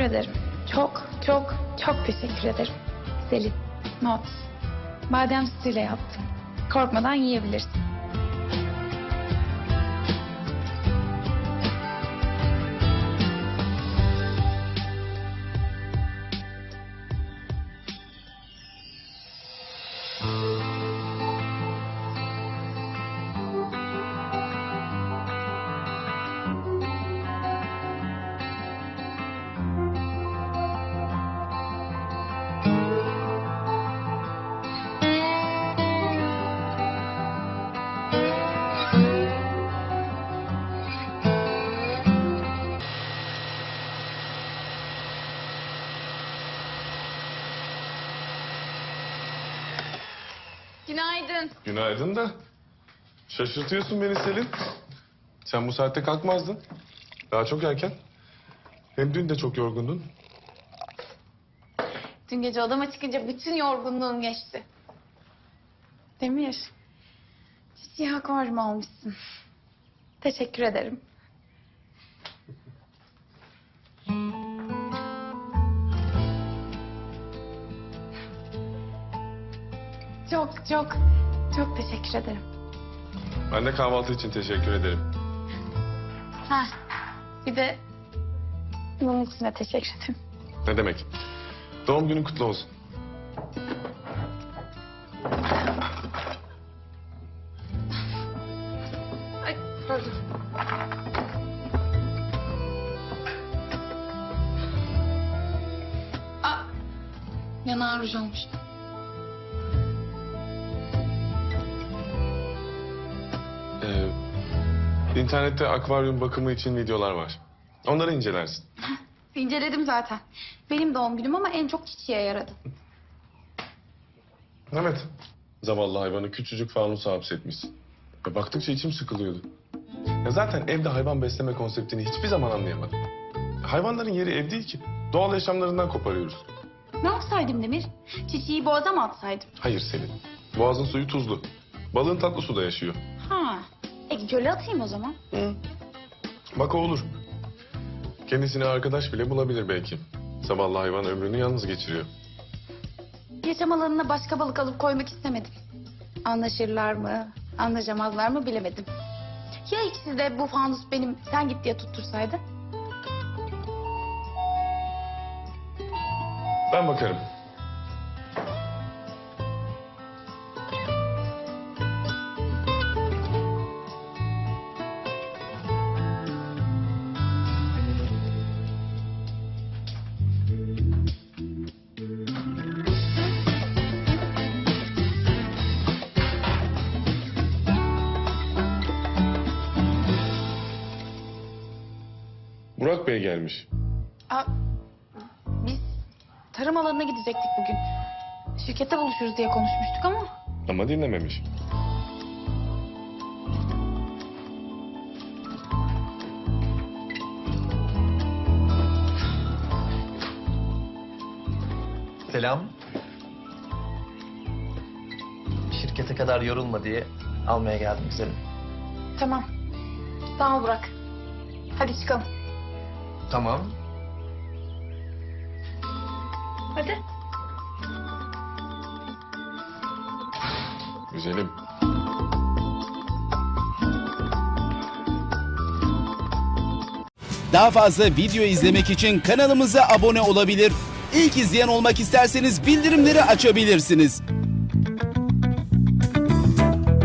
ederim. Çok çok çok teşekkür ederim. Selin, not. Badem sütüyle yaptım. Korkmadan yiyebilirsin. Günaydın. Günaydın da. Şaşırtıyorsun beni Selin. Sen bu saatte kalkmazdın. Daha çok erken. Hem dün de çok yorgundun. Dün gece odama çıkınca bütün yorgunluğum geçti. Demir, çiçeği akvaryum almışsın. Teşekkür ederim. Çok çok çok teşekkür ederim. Ben de kahvaltı için teşekkür ederim. Ha, bir de bunun için de teşekkür ederim. Ne demek? Doğum günün kutlu olsun. Ay pardon. Aa, yanağın ruj olmuş. Ee, internette akvaryum bakımı için videolar var. Onları incelersin. İnceledim zaten. Benim doğum günüm ama en çok çiçeğe yaradı. Evet. Zavallı hayvanı küçücük fanusa hapsetmişsin. Ve baktıkça içim sıkılıyordu. Ya zaten evde hayvan besleme konseptini hiçbir zaman anlayamadım. Hayvanların yeri ev değil ki. Doğal yaşamlarından koparıyoruz. Ne yapsaydım Demir? Çiçeği boğaza mı atsaydım? Hayır Selin. Boğazın suyu tuzlu. Balığın tatlı suda yaşıyor. E göle atayım o zaman. Bak o olur. Kendisine arkadaş bile bulabilir belki. Zavallı hayvan ömrünü yalnız geçiriyor. Yaşam alanına başka balık alıp koymak istemedim. Anlaşırlar mı, anlaşamazlar mı bilemedim. Ya ikisi de bu fanus benim sen git diye tuttursaydı? Ben bakarım. Burak Bey gelmiş. Aa, biz tarım alanına gidecektik bugün. Şirkette buluşuruz diye konuşmuştuk ama... Ama dinlememiş. Selam. Şirkete kadar yorulma diye almaya geldim güzelim. Tamam. Sağ ol Burak. Hadi çıkalım. Tamam. Hadi. Güzelim. Daha fazla video izlemek için kanalımıza abone olabilir. İlk izleyen olmak isterseniz bildirimleri açabilirsiniz.